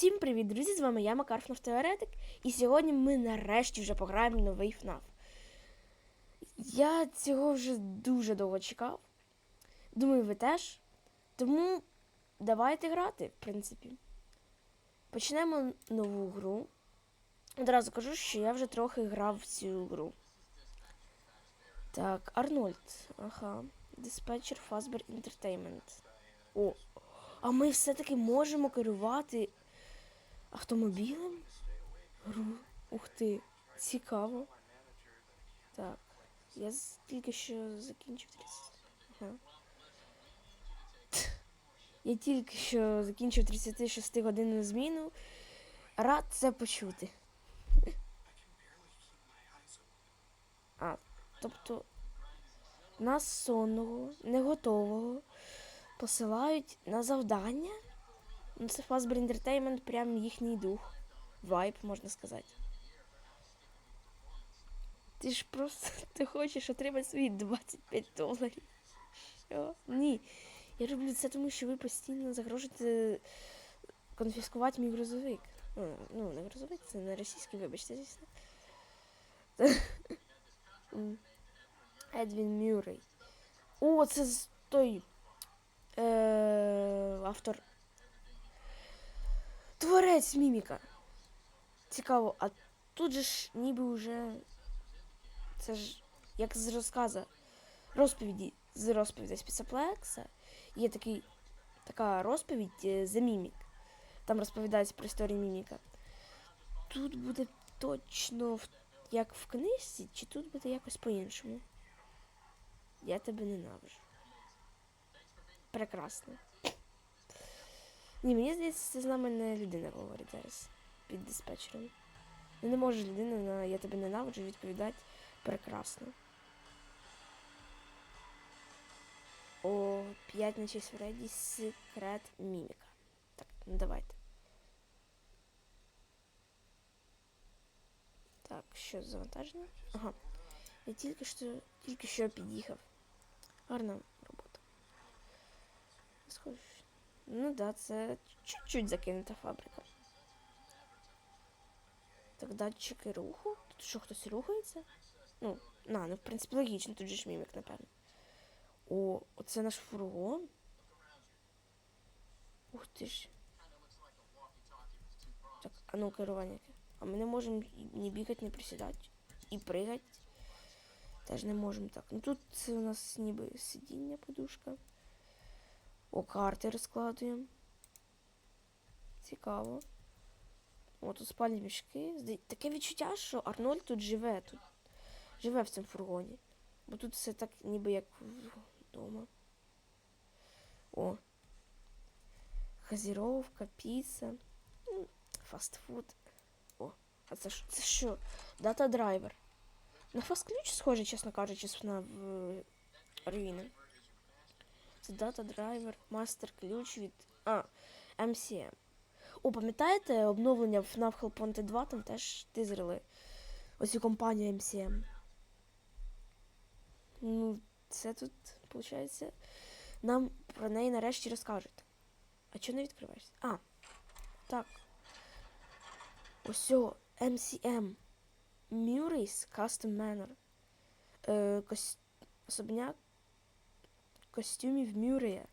Всім привіт, друзі! З вами я, Макар Теоретик, і сьогодні ми нарешті вже пограємо новий ФНАФ. Я цього вже дуже довго чекав. Думаю, ви теж. Тому давайте грати, в принципі. Почнемо нову гру. Одразу кажу, що я вже трохи грав в цю гру. Так, Арнольд. Ага. Диспетчер Fazbear Entertainment. О, а ми все-таки можемо керувати автомобілем? Гру. Ух ти, цікаво. Так, я тільки що закінчив 30. Ага. Я тільки що закінчив 36 годинну зміну. Рад це почути. А, тобто нас сонного, не готового посилають на завдання. Ну, це Fazbear Entertainment, прям їхній дух. Вайб, можна сказати. Ти ж просто ти хочеш отримати свої 25 доларів. Що? Ні. Я роблю це тому, що ви постійно загрожуєте конфіскувати мій грузовик. Ну, Ну, не грузовик, це не російський, вибачте, звісно. Едвін Мюррей. О, це той е, автор. Творець міміка. Цікаво, а тут же ж ніби вже. Це ж як з розказа розповіді з розповідей Спіцеплекса. Є такий, така розповідь е, за мімік. Там розповідається про історію міміка. Тут буде точно як в книжці, чи тут буде якось по-іншому. Я тебе ненавижу. Прекрасно. Ні, мені здається, це з нами не людина говорить зараз під диспетчером. Ну, не може людина на я тебе ненавиджу відповідати прекрасно. О, п'ятничий Фредді секрет міміка. Так, ну давайте. Так, що завантажено? Ага. Я тільки що тільки що під'їхав. Гарна робота. Схоже. Ну да, це чуть-чуть закинута фабрика. Так, датчики руху. Тут що хтось рухається? Ну, на, ну в принципі логічно, тут же ж мімік, напевно. О, оце наш фургон. Ух ти ж. Так, а ну керування. А ми не можемо ні бігати, ні присідати. І пригати. Теж не можемо так. Ну тут це у нас ніби сидіння, подушка. О, карти розкладуємо. Цікаво. О, тут спальні мішки. Таке відчуття, що Арнольд тут живе. Тут живе в цьому фургоні. Бо тут все так ніби як вдома. О. Газіровка, піца. Фастфуд. О, а це що? Це що? Дата драйвер. На фаст-ключ схоже, чесно кажучи, на в руїни. Це дата драйвер, мастер ключ від. А, MCM. О, пам'ятаєте обновлення в Hellpoint 2, там теж тизерили оцю компанію MCM. Ну, це тут, виходить, нам про неї нарешті розкажуть. А чого не відкриваєшся? А, так. Ось MCM. Murray's Custom Manor. Е, кос... Особняк костюмів Мюррея.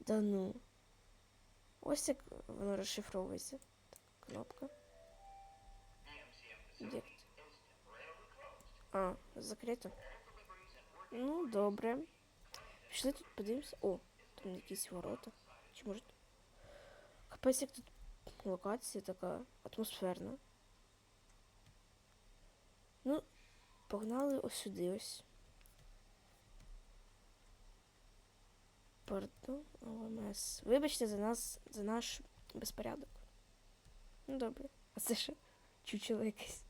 Да ну. Ось як воно розшифровується. Так, кнопка. Де? А, закрито. Ну, добре. Пішли тут подивимося. О, там якісь ворота. Чи може. Капець, як тут локація така атмосферна. Ну, погнали ось сюди ось. Пардон, ОМС. Вибачте за нас, за наш безпорядок. Ну, добре. А це що? Чучело якесь.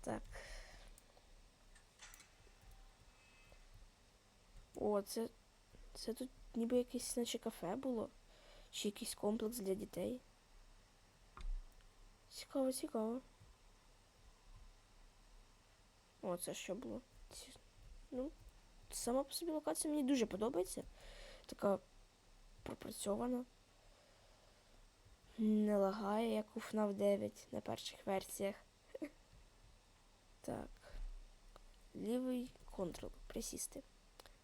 Так. О, це. Це тут ніби якесь наче кафе було. Чи якийсь комплекс для дітей. Цікаво, цікаво. О, це що було? Ці- Ну, сама по собі локація мені дуже подобається. Така пропрацьована. Не лагає, як у FNAF 9 на перших версіях. Так. Лівий контрол. Присісти.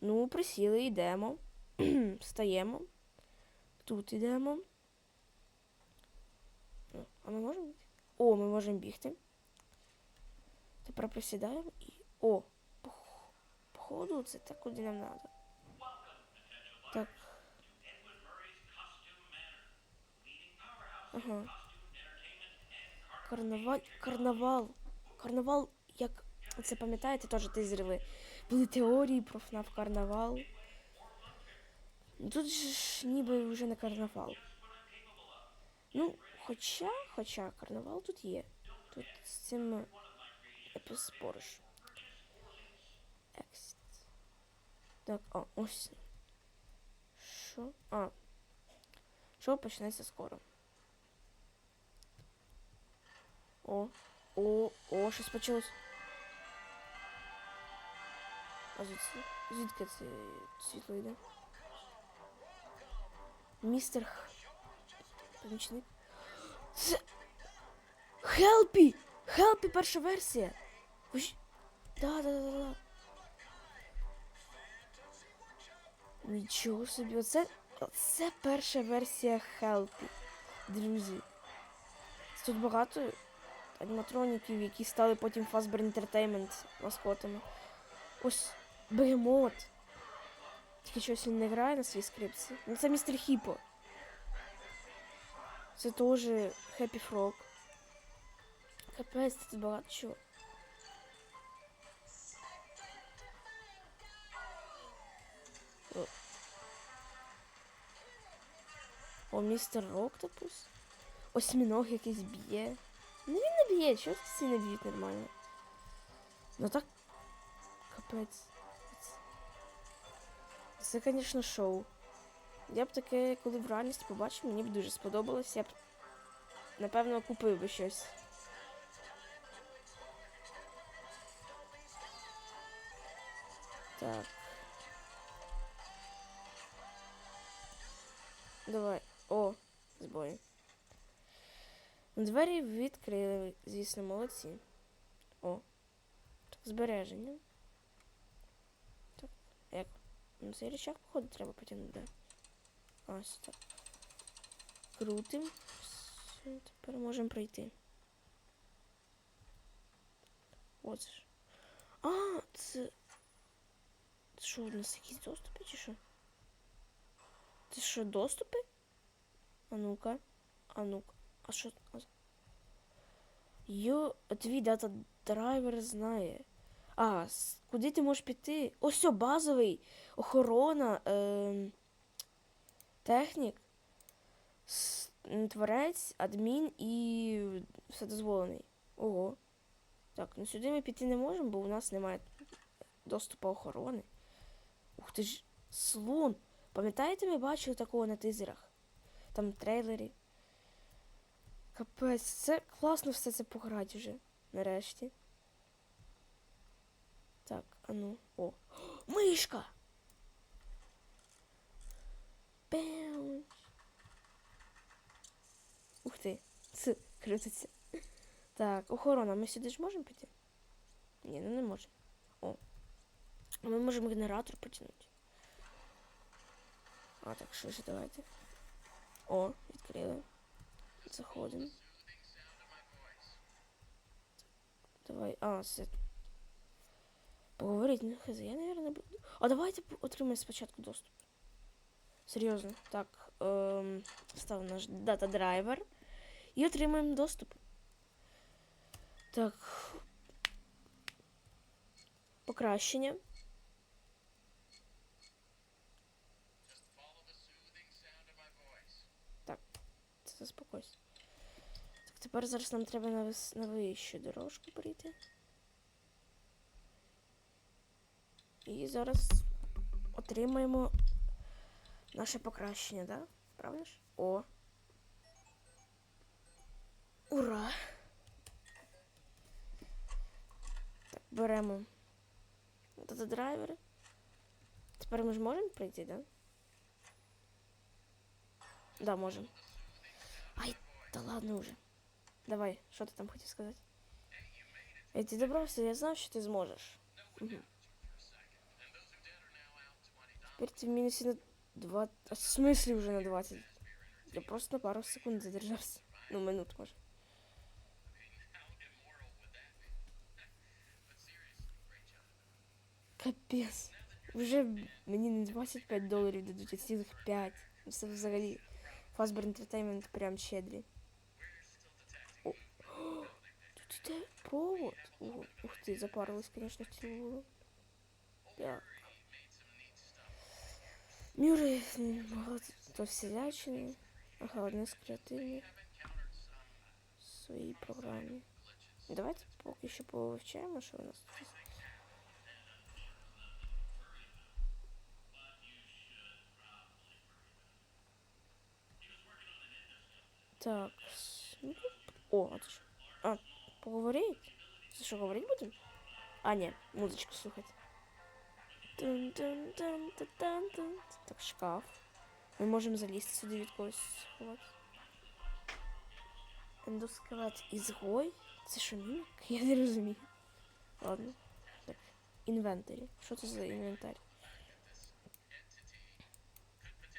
Ну, присіли, йдемо. Встаємо. Тут йдемо. А ми можемо? О, ми можемо бігти. Тепер присідаємо і. О! Походу, це так, куди нам треба. Так. Ага. Карнавал. Карнавал. Карнавал, як це пам'ятаєте, теж тизерили. Були теорії про ФНАФ карнавал. Тут ж ніби вже не карнавал. Ну, хоча, хоча карнавал тут є. Тут з цим не поспориш. Так, а, ось. Що? А. Шоу почнеться скоро. О, о, о, щось почалось. А звідси? Звідки це світло йде? Містер Х... Помічник. Це... Хелпі! Хелпі перша версія! Ж- Да, да, да, Нічого собі, оце, оце перша версія Хелпі. Друзі. Тут багато аніматроніків, які стали потім Fazbear Entertainment маскотами. Ось Бегемот. Тільки щось він не грає на своїй скрипці. Ну це містер Хіпо. Це теж Happy Frog. Капець, тут багато чого. О, містер Октопус. Осьміног якийсь б'є. Ну він не б'є, чого всі не б'ють нормально. Ну так. Капець. Це, звісно, шоу. Я б таке, коли в реальності побачив, мені б дуже сподобалось. Я б, напевно, купив би щось. Так. Давай. О, збої. Двері відкрили, звісно, молодці. О. Так, збереження. Так, як? Ну, цей рычаг, походу, треба потягнути, да? Ось так. Крутим. Все, тепер можемо пройти. От ж. А, це. Це що, у нас якісь доступи чи що? Це що, доступи? А ну-ка. А ну-ка. А що? Йо, твій дата драйвер знає. А, куди ти можеш піти? Ось о, базовий. Охорона. Е, технік. Творець, адмін і вседозволений. Ого. Так, ну сюди ми піти не можемо, бо у нас немає доступу охорони. Ух ти ж, слон. Пам'ятаєте, ми бачили такого на тизерах? Там трейлері. Капець, це класно все це пограти вже. Нарешті. Так, а ну. О. Мишка! Беу. Ух ти. Це крутиться. Так, охорона, ми сюди ж можемо піти? Ні, ну не можемо. О. А ми можемо генератор потягнути. А, так, що ж, давайте. О, відкрили. Заходимо. Давай, а, це. Поговорить, ну хз, я, наверное, буду. А давайте отримаємо спочатку доступ. Серйозно. Так, ем, став наш дата драйвер. І отримаємо доступ. Так. Покращення. Заспокойся. Так, тепер зараз нам треба на, вис... на вищу дорожку прийти. І зараз отримаємо наше покращення, да? Правда ж? О. Ура! Так, беремо дата драйвери. Тепер ми ж можемо прийти, да? Да, можемо. Ай, Та ладно уже. Давай, що ти там хотів сказати? Ей, ти добрався, я знав, що ти зможеш. Угу. Тепер ти в мінусі на 2... А в смислі вже на 20? Я просто на пару секунд задержався. Ну, минут, може. Капець. Вже мені не 25 доларів дадуть, а цілих 5. Ну, Це взагалі. Fazbear Entertainment прям щедрі. тут іде провод. О, ух ти, запарилась, конечно, в цілу. Так. Мюри багато всілячини. Ага, одне з креативних. В своїй програмі. Давайте поки що повивчаємо, що у нас тут. Так. с- ну, тут- О, а це що? А, поговорить? Це що, говорить будемо? А, ні, музичку слухати. Так, шкаф. Ми можемо залізти сюди від когось сховати. Ендоскелет ізгой? Це що мімік? Я не розумію. Ладно. Так. Інвентарі. Що це за інвентар?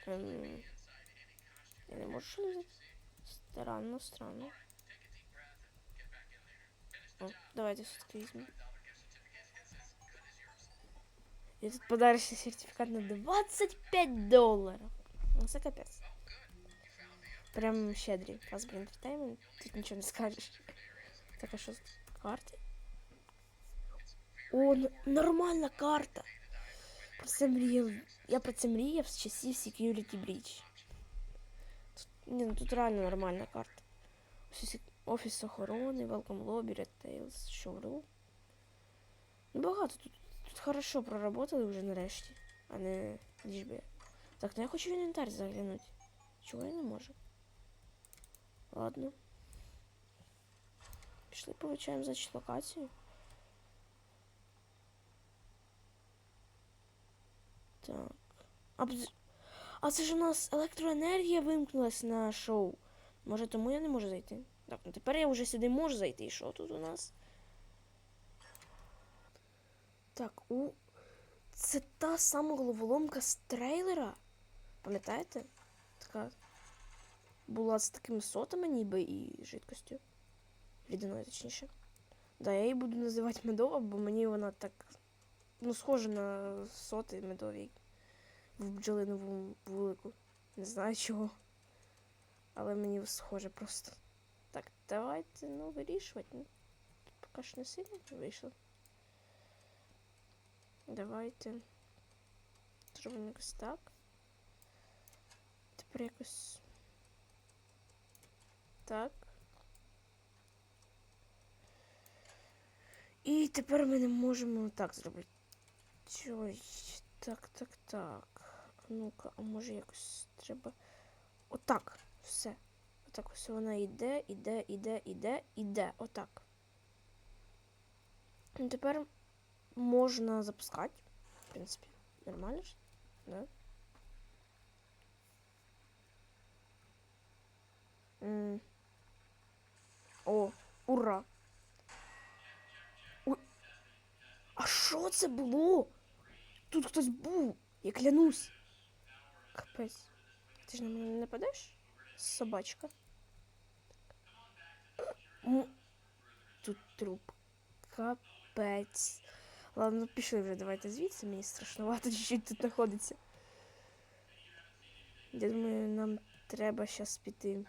Я не можу що взяти. Странно, странно. О, давайте все-таки візьмемо. І тут подарочний сертифікат на 25 доларів. Ну, це капець. Прям щедрі. Fazbear Entertainment. Тут нічого не скажеш. Так, а що з карти? О, н- нормальна карта. Про це мріяв. Я про це мріяв з часів Security Breach. Тут, ні, ну тут реально нормальна карта. Офіс, офіс охорони, Welcome Lobby, Red Tails, Showroom. Ну, багато тут. Тут хорошо проработали вже нарешті, а не ліж би. Так, ну я хочу в інвентар заглянути. Чого я не можу? Ладно. Пішли повичаємо значить локацію. Так. А, а це ж у нас електроенергія вимкнулась на шоу. Може, тому я не можу зайти. Так, ну тепер я вже сюди можу зайти. Що тут у нас? Так, у. Це та сама головоломка з трейлера. Пам'ятаєте? Така була з такими сотами ніби і жидкостю. Рідиною, точніше. Да, я її буду називати медова, бо мені вона так. Ну, схожа на соти медові в бджолинову вулику. Не знаю чого. Але мені схоже просто. Давайте, ну, вирішувати. Ну, поки що не сильно вийшло. Давайте. Зробимо якось так. Тепер якось. Так. І тепер ми не можемо так зробити. Ой, так, так, так. Ну-ка, а може якось треба. Отак. Все. Отак ось вона йде, іде, іде, іде, іде. Отак. Ну, тепер можна запускати. В принципі, нормально ж? Да? М. О, ура! Ой. А що це було? Тут хтось був, я клянусь. Капець. Ти ж на мене не нападеш? Собачка. М. Тут труп. Капець. Ладно, ну пішли вже, давайте звідси. Мені страшновато чуть-чуть тут знаходиться. Я думаю, нам треба зараз піти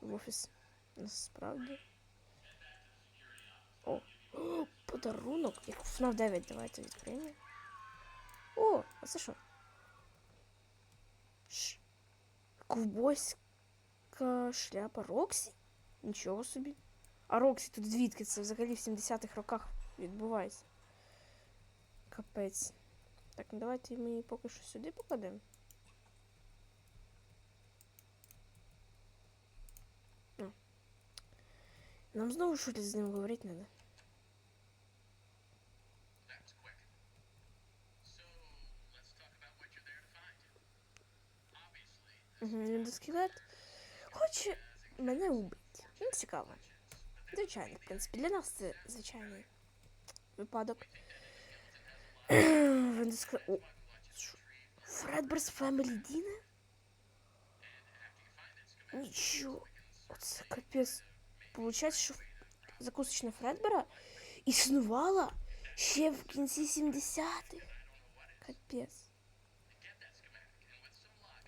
в офіс. Насправді. О, О подарунок. Як FNAF 9 давайте відкриємо. О, а це що? Ш... Ковбойська шляпа Роксі? Нічого собі. А Роксі тут звідки? Це взагалі в 70-х роках відбувається. Капець. Так, ну давайте ми її поки що сюди покладемо. Нам знову щось з ним говорити треба. Угу, ендоскелет. Хоче мене убить. Ну, цікаво. Звичайно, в принципі, для нас це звичайний випадок. О? Фредберс Фемелі Діне? Нічого. Оце капець. Получається, що закусочна Фредбера існувала ще в кінці 70-х. Капець.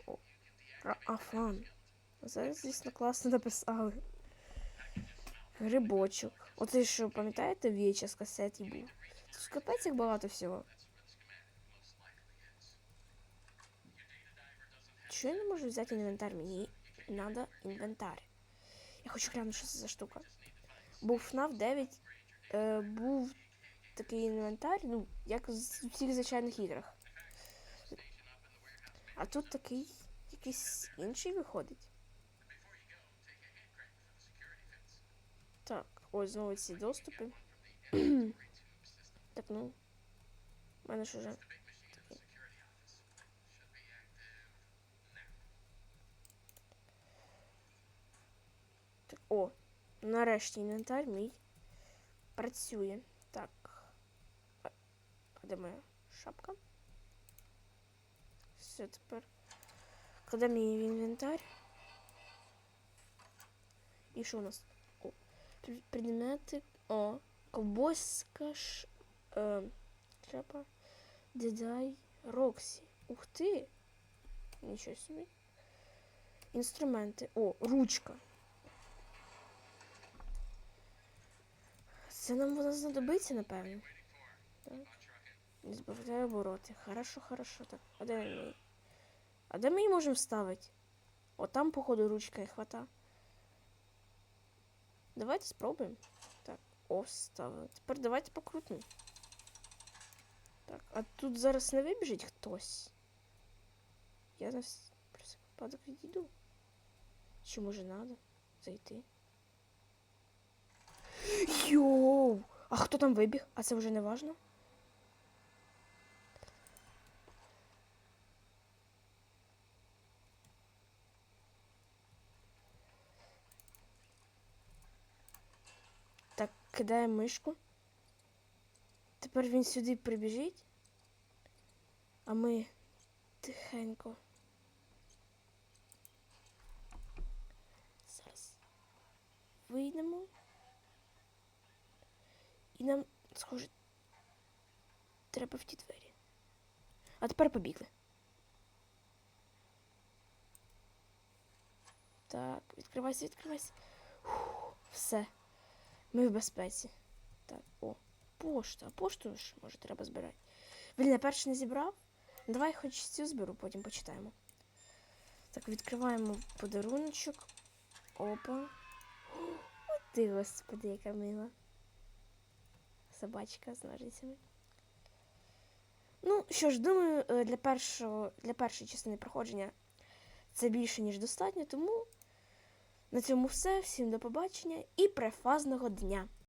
О, Ра- Афан. Зараз, звісно, класно написали. Грибочок. Оце що, пам'ятаєте, VHS касеті був? Тут капець як багато всього. Чого я не можу взяти інвентар? Мені треба інвентар. Я хочу глянути, що це за штука. Був FNAF 9, е, був такий інвентар, ну, як з- у всіх звичайних іграх. А тут такий якийсь інший виходить. Так, ось знову ці доступи. так, ну. У мене ж уже. такий. Так, о, нарешті інвентар мій працює. Так. А, а де моя шапка? Все, тепер. Куди мій інвентар? І що у нас? О, пр- предмети. О, ковбойська ш... Е, шляпа. Дедай Роксі. Ух ти! Нічого собі. Інструменти. О, ручка. Це нам вона знадобиться, напевно. Так. Не збавляй обороти. Хорошо, хорошо. Так, а де ми? А де ми її можемо ставити? О, там, походу, ручка і хвата. Давайте спробуємо. Так, о, ставили. Тепер давайте покрутимо. Так, а тут зараз не вибіжить хтось. Я на вс- про всяк випадок відійду. Чи може надо зайти? Йоу! А хто там вибіг? А це вже не важно? Кидаємо мишку. Тепер він сюди прибіжить. А ми тихенько. Зараз вийдемо. І нам, схоже, треба в ті двері. А тепер побігли. Так, відкривайся, відкривайся. Фух, все. Ми в безпеці. Так, о, пошта. Пошту ж, може, треба збирати. Блін, я перше не зібрав. Давай хоч цю зберу, потім почитаємо. Так, відкриваємо подаруночок. Опа. О, ти, господи, яка мила. Собачка з ножицями. Ну, що ж, думаю, е, для першого, для першої частини проходження це більше, ніж достатньо, тому на цьому все. Всім до побачення і префазного дня!